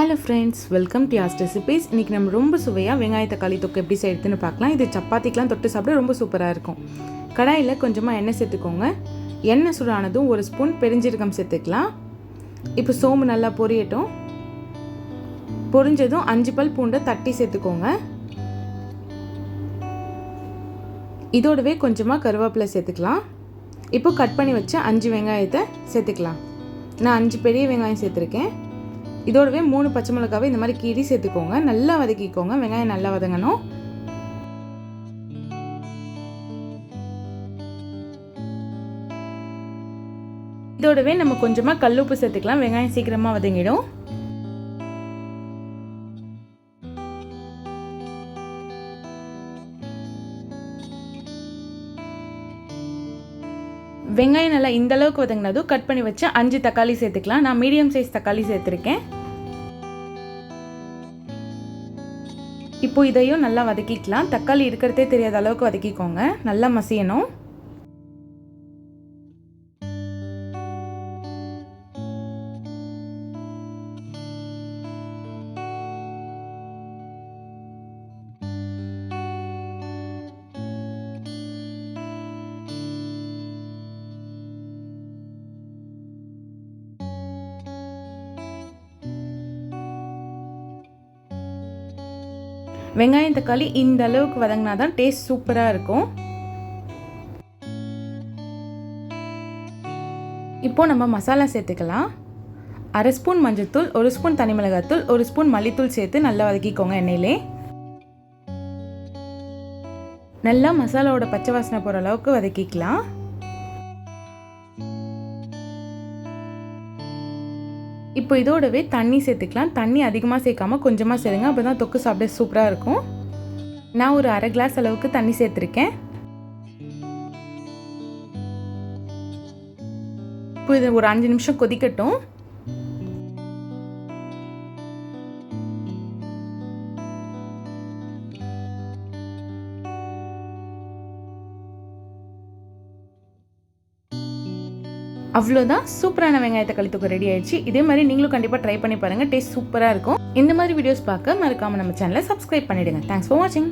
Hello friends welcome to ours recipes இன்றைக்கி நம்ம ரொம்ப சுவையாக வெங்காய தக்காளி தொக்கு எப்படி செய்யறதுன்னு பார்க்கலாம். இது சப்பாத்திக்கெலாம் தொட்டு சாப்பிட ரொம்ப சூப்பராக இருக்கும். கடாயில் கொஞ்சமாக எண்ணெய் சேர்த்துக்கோங்க. எண்ணெய் சுடானதும் ஒரு ஸ்பூன் பெருஞ்சீரகம் சேர்த்துக்கலாம். இப்போ சோம்பு நல்லா பொரியட்டும். பொரிஞ்சதும் அஞ்சு பல் பூண்டை தட்டி சேர்த்துக்கோங்க. இதோடவே கொஞ்சமாக கருவேப்பிலை சேர்த்துக்கலாம். இப்போ கட் பண்ணி வச்ச அஞ்சு வெங்காயத்தை சேர்த்துக்கலாம். நான் அஞ்சு பெரிய வெங்காயம் சேர்த்துருக்கேன். இதோடவே மூணு பச்சை மிளகாவை இந்த மாதிரி கீரி சேர்த்துக்கோங்க. நல்லா வதக்கிக்கோங்க. வெங்காயம் நல்லா வதங்கணும். இதோடவே நம்ம கொஞ்சமாக கல்லுப்பு சேர்த்துக்கலாம். வெங்காயம் சீக்கிரமாக வதங்கிடும். வெங்காயம் நல்லா இந்த அளவுக்கு வதங்கினதும் கட் பண்ணி வச்சு அஞ்சு தக்காளி சேர்த்துக்கலாம். நான் மீடியம் சைஸ் தக்காளி சேர்த்துருக்கேன். இப்போ இதையும் நல்லா வதக்கிக்கலாம். தக்காளி இருக்கிறதே தெரியாத அளவுக்கு வதக்கிக்கோங்க. நல்லா மசியணும். வெங்காயம் தக்காளி இந்த அளவுக்கு வதங்கினா தான் டேஸ்ட் சூப்பராக இருக்கும். இப்போ நம்ம மசாலா சேர்த்துக்கலாம். அரை ஸ்பூன் மஞ்சள்தூள் ஒரு ஸ்பூன் தனி மிளகாத்தூள் ஒரு ஸ்பூன் மல்லித்தூள் சேர்த்து நல்லா வதக்கிக்கோங்க எண்ணெயிலே. நல்லா மசாலாவோட பச்சை வாசனை போகிற அளவுக்கு வதக்கிக்கலாம். இப்போ இதோடவே தண்ணி சேர்த்துக்கலாம். தண்ணி அதிகமாக சேர்க்காம கொஞ்சமாக சேருங்க அப்போ தான் தொக்கு சாப்பிட சூப்பராக இருக்கும். நான் ஒரு அரை கிளாஸ் அளவுக்கு தண்ணி சேர்த்துருக்கேன். இப்போ இது ஒரு அஞ்சு நிமிஷம் கொதிக்கட்டும். அவ்வளோதான் சூப்பரான வெங்காய தக்காளி ரெடி ஆயிடுச்சு. இதே மாதிரி நீங்களும் கண்டிப்பாக ட்ரை பண்ணி பாருங்கள் டேஸ்ட் சூப்பராக இருக்கும். இந்த மாதிரி வீடியோஸ் பார்க்க மறக்காமல் நம்ம சேனலை சப்ஸ்கிரைப் பண்ணிவிடுங்க தேங்க்ஸ் ஃபார் வாட்சிங்